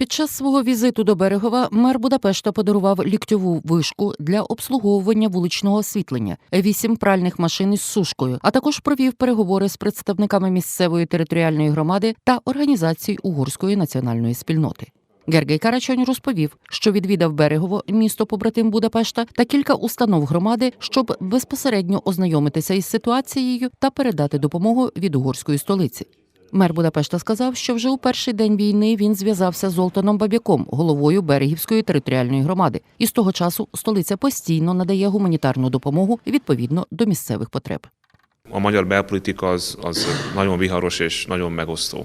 Під час свого візиту до Берегова мер Будапешта подарував ліктьову вишку для обслуговування вуличного освітлення, вісім пральних машин із сушкою, а також провів переговори з представниками місцевої територіальної громади та організацій угорської національної спільноти. Гергей Карачонь розповів, що відвідав Берегово, місто побратим Будапешта, та кілька установ громади, щоб безпосередньо ознайомитися із ситуацією та передати допомогу від угорської столиці. Мер Будапешта сказав, що вже у перший день війни він зв'язався з Золтаном Бабяком, головою Берегівської територіальної громади, і з того часу столиця постійно надає гуманітарну допомогу відповідно до місцевих потреб. A magyar belpolitika az, az nagyon viharos.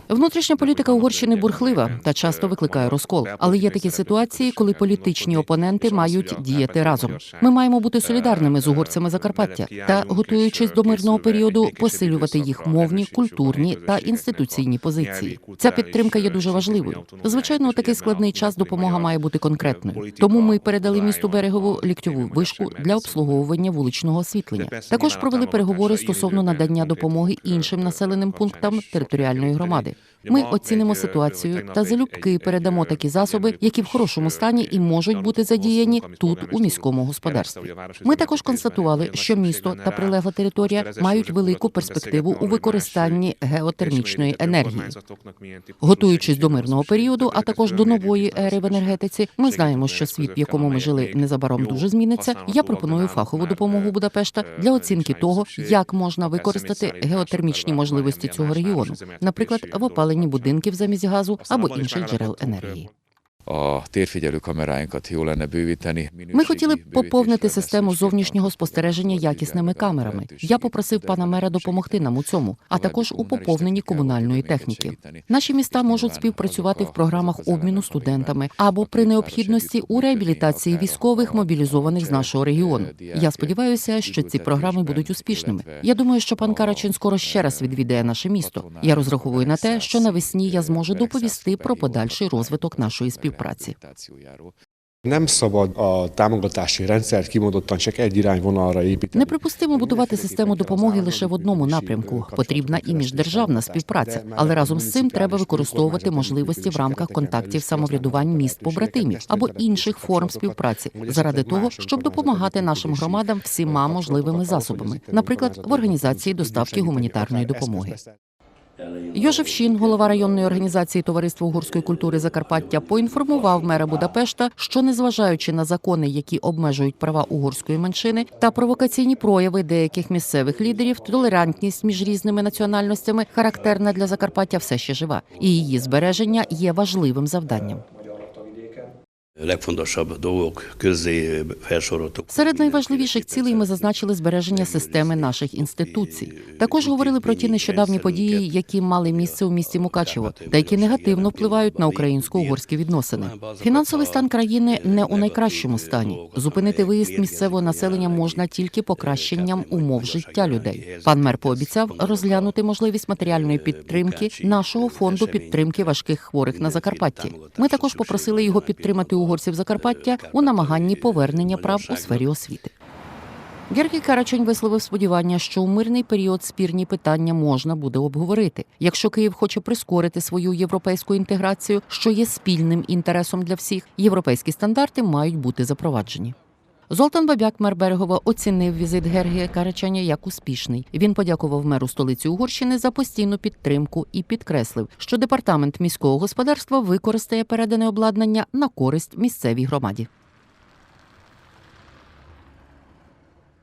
Внутрішня політика Угорщини бурхлива та часто викликає розкол. Але є такі ситуації, коли політичні опоненти мають діяти разом. Ми маємо бути солідарними з угорцями Закарпаття та, готуючись до мирного періоду, посилювати їх мовні, культурні та інституційні позиції. Ця підтримка є дуже важливою. Звичайно, у такий складний час допомога має бути конкретною. Тому ми передали місту берегову ліктьову вишку для обслуговування вуличного освітлення. Також провели переговори стосовно надання допомоги іншим населеним пунктам територіальної громади. Ми оцінимо ситуацію та залюбки передамо такі засоби, які в хорошому стані і можуть бути задіяні тут у міському господарстві. Ми також констатували, що місто та прилегла територія мають велику перспективу у використанні геотермічної енергії. Готуючись до мирного періоду, а також до нової ери в енергетиці, ми знаємо, що світ, в якому ми жили, незабаром дуже зміниться. Я пропоную фахову допомогу Будапешта для оцінки того, як можна використати геотермічні можливості цього регіону, наприклад, в опаленні будинків замість газу або інших джерел енергії. A térfigyelő kameráinkat jó lenne bővíteni. Ми хотіли б поповнити систему зовнішнього спостереження якісними камерами. Я попросив пана мера допомогти нам у цьому, а також у поповненні комунальної техніки. Наші міста можуть співпрацювати в програмах обміну студентами або при необхідності у реабілітації військових мобілізованих з нашого регіону. Я сподіваюся, що ці програми будуть успішними. Я думаю, що пан Карачин скоро ще раз відвідає наше місто. Я розраховую на те, що навесні я зможу доповісти про подальший розвиток нашої співпраці. Nem szabad a támogatási rendszert kimondottan csak egy irányvonalra építeni. Неприпустимо будувати систему допомоги лише в одному напрямку. Потрібна і міждержавна співпраця, але разом з цим треба використовувати можливості в рамках контактів самоврядувань міст побратимів або інших форм співпраці заради того, щоб допомагати нашим громадам всіма можливими засобами, наприклад, в організації доставки гуманітарної допомоги. Йожеф Шін, голова районної організації Товариства угорської культури Закарпаття, поінформував мера Будапешта, що незважаючи на закони, які обмежують права угорської меншини, та провокаційні прояви деяких місцевих лідерів, толерантність між різними національностями, характерна для Закарпаття, все ще жива, і її збереження є важливим завданням. Legfontosabb dolgok közé felsoroltuk. Серед найважливіших цілей ми зазначили збереження системи наших інституцій. Також говорили про ті нещодавні події, які мали місце у місті Мукачево, та які негативно впливають на українсько-угорські відносини. Фінансовий стан країни не у найкращому стані. Зупинити виїзд місцевого населення можна тільки покращенням умов життя людей. Пан мер пообіцяв розглянути можливість матеріальної підтримки нашого фонду підтримки важких хворих на Закарпатті. Ми також попросили його підтримати угорців Закарпаття у намаганні повернення прав у сфері освіти. Гергій Карачень висловив сподівання, що у мирний період спірні питання можна буде обговорити. Якщо Київ хоче прискорити свою європейську інтеграцію, що є спільним інтересом для всіх, європейські стандарти мають бути запроваджені. Золтан Бабяк, мер Берегова, оцінив візит Гергія Карачаня як успішний. Він подякував меру столиці Угорщини за постійну підтримку і підкреслив, що департамент міського господарства використає передане обладнання на користь місцевій громаді.